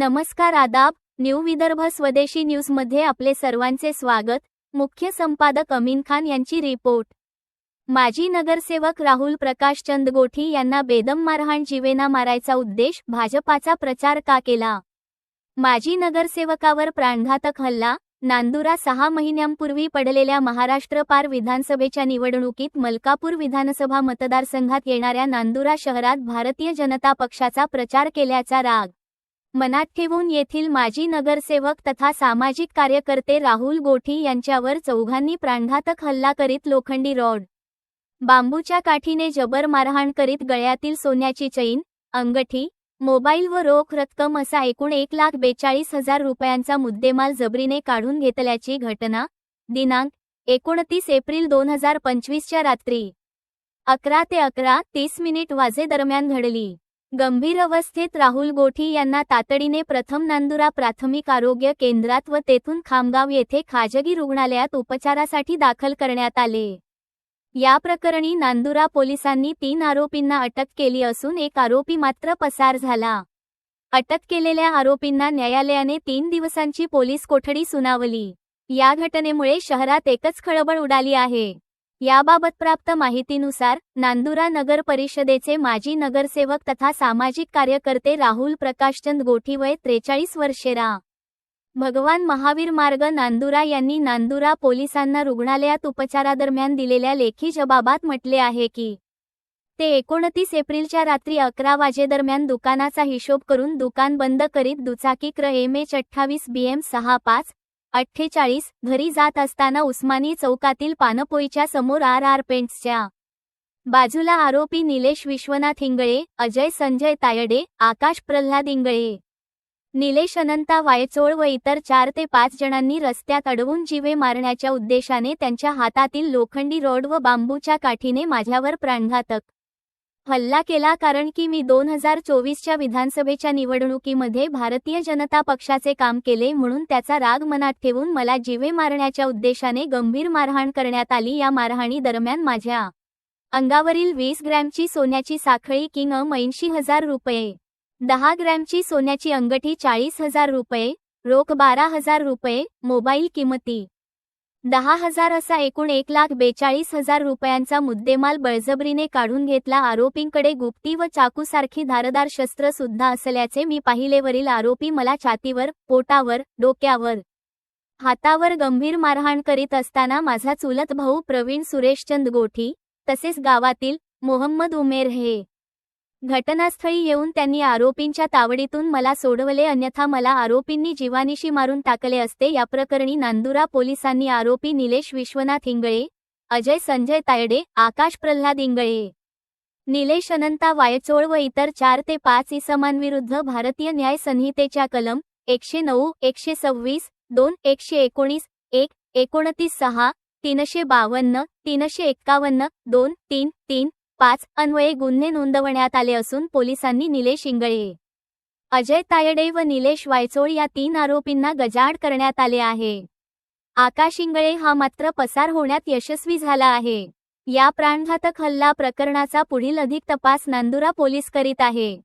नमस्कार आदाब न्यू विदर्भ स्वदेशी न्यूजमध्ये आपले सर्वांचे स्वागत. मुख्य संपादक अमीन खान यांची रिपोर्ट. माजी नगरसेवक राहुल प्रकाश चंदगोठी यांना बेदम मारहाण जीवेना मारायचा उद्देश भाजपाचा प्रचार का केला? माजी नगरसेवकावर प्राणघातक हल्ला नांदुरा सहा महिन्यांपूर्वी पडलेल्या महाराष्ट्र पार विधानसभेच्या निवडणुकीत मलकापूर विधानसभा मतदारसंघात येणाऱ्या नांदुरा शहरात भारतीय जनता पक्षाचा प्रचार केल्याचा राग. मनात ठेवून येथील माजी नगरसेवक तथा सामाजिक कार्यकर्ते राहुल गोठी यांच्यावर चौघांनी प्राणघातक हल्ला करीत लोखंडी रॉड बांबूच्या काठीने जबर मारहाण करीत गळ्यातील सोन्याची चैन अंगठी मोबाईल व रोख रक्कम असा एकूण एक लाख बेचाळीस हजार रुपयांचा मुद्देमाल जबरीने काढून घेतल्याची घटना दिनांक एकोणतीस एप्रिल दोन हजार पंचवीसच्या रात्री अकरा ते अकरा तीस मिनिट वाजे दरम्यान घडली. गंभीर अवस्थेत राहुल गोठी यांना तातडीने प्रथम नांदुरा प्राथमिक आरोग्य केंद्रात व तेथून खामगाव येथे खाजगी रुग्णालयात उपचारासाठी दाखल करण्यात आले. या प्रकरणी नांदुरा पोलिसांनी तीन आरोपींना अटक केली असून एक आरोपी मात्र पसार झाला. अटक केलेल्या आरोपींना न्यायालयाने तीन दिवसांची पोलीस कोठडी सुनावली. या घटनेमुळे शहरात एकच खळबळ उडाली आहे. याबाबत प्राप्त माहितीनुसार नांदुरा नगर परिषदेचे माजी नगरसेवक तथा सामाजिक कार्यकर्ते राहुल प्रकाशचंद गोठी वय त्रेचाळीस वर्षेरा भगवान महावीर मार्ग नांदुरा यांनी नांदुरा पोलिसांना रुग्णालयात उपचारादरम्यान दिलेल्या लेखी जबाबात म्हटले आहे की ते एकोणतीस एप्रिलच्या रात्री अकरा वाजेदरम्यान दुकानाचा हिशोब करून दुकान बंद करीत दुचाकी क्र एम एच अठ्ठावीस बी एम सहा पाच अठ्ठेचाळीस घरी जात असताना उस्मानी चौकातील पानपोईच्या समोर आर आर पेंट्सच्या बाजूला आरोपी निलेश विश्वनाथ इंगळे अजय संजय तायडे आकाश प्रल्हाद इंगळे. निलेश अनंता वायचोळ व इतर चार ते पाच जणांनी रस्त्यात अडवून जीवे मारण्याच्या उद्देशाने त्यांच्या हातातील लोखंडी रोड व बांबूच्या काठीने माझ्यावर प्राणघातक हल्ला केला कारण की मी दोन हजार चोवीसच्या विधानसभेच्या निवडणुकीमध्ये भारतीय जनता पक्षाचे काम केले म्हणून त्याचा राग मनात ठेवून मला जीवे मारण्याच्या उद्देशाने गंभीर मारहाण करण्यात आली. या मारहाणी दरम्यान माझ्या अंगावरील वीस ग्रॅमची सोन्याची साखळी किंग ऐंशी हजार रुपये दहा ग्रॅमची सोन्याची अंगठी चाळीस हजार रुपये रोख बारा हजार रुपये मोबाईल किंमती दहा हजार असा एकूण एक लाख बेचाळीस हजार रुपयांचा मुद्देमाल बळजबरीने काढून घेतला. आरोपींकडे गुप्ती व चाकूसारखी धारदार शस्त्र सुद्धा असल्याचे मी पाहिलेवरील आरोपी मला छातीवर पोटावर डोक्यावर हातावर गंभीर मारहाण करीत असताना माझा चुलत भाऊ प्रवीण सुरेशचंद गोठी तसेच गावातील मोहम्मद उमेर हे घटनास्थळी येऊन त्यांनी आरोपींच्या तावडीतून मला सोडवले अन्यथा मला आरोपींनी जीवानिशी मारून टाकले असते. या प्रकरणी नांदुरा पोलिसांनी आरोपी निलेश विश्वनाथ इंगळे अजय संजय तायडे आकाश प्रल्हाद इंगळे निलेश अनंता वायचोळ व इतर चार ते पाच इसमांविरुद्ध भारतीय न्याय संहितेच्या कलम एकशे नऊ एकशे सव्वीस दोन एकशे एकोणीस एक एकोणतीस सहा तीनशे बावन्न तीनशे एक्कावन्न दोन तीन तीन पाच अन्वये गुन्हे नोंदवण्यात आले असून पोलिसांनी निलेश इंगळे अजय तायडे व निलेश वायचोळ या तीन आरोपींना गजाआड करण्यात आले आहे. आकाश इंगळे हा मात्र पसार होण्यात यशस्वी झाला आहे. या प्राणघातक हल्ला प्रकरणाचा पुढील अधिक तपास नांदुरा पोलीस करीत आहे.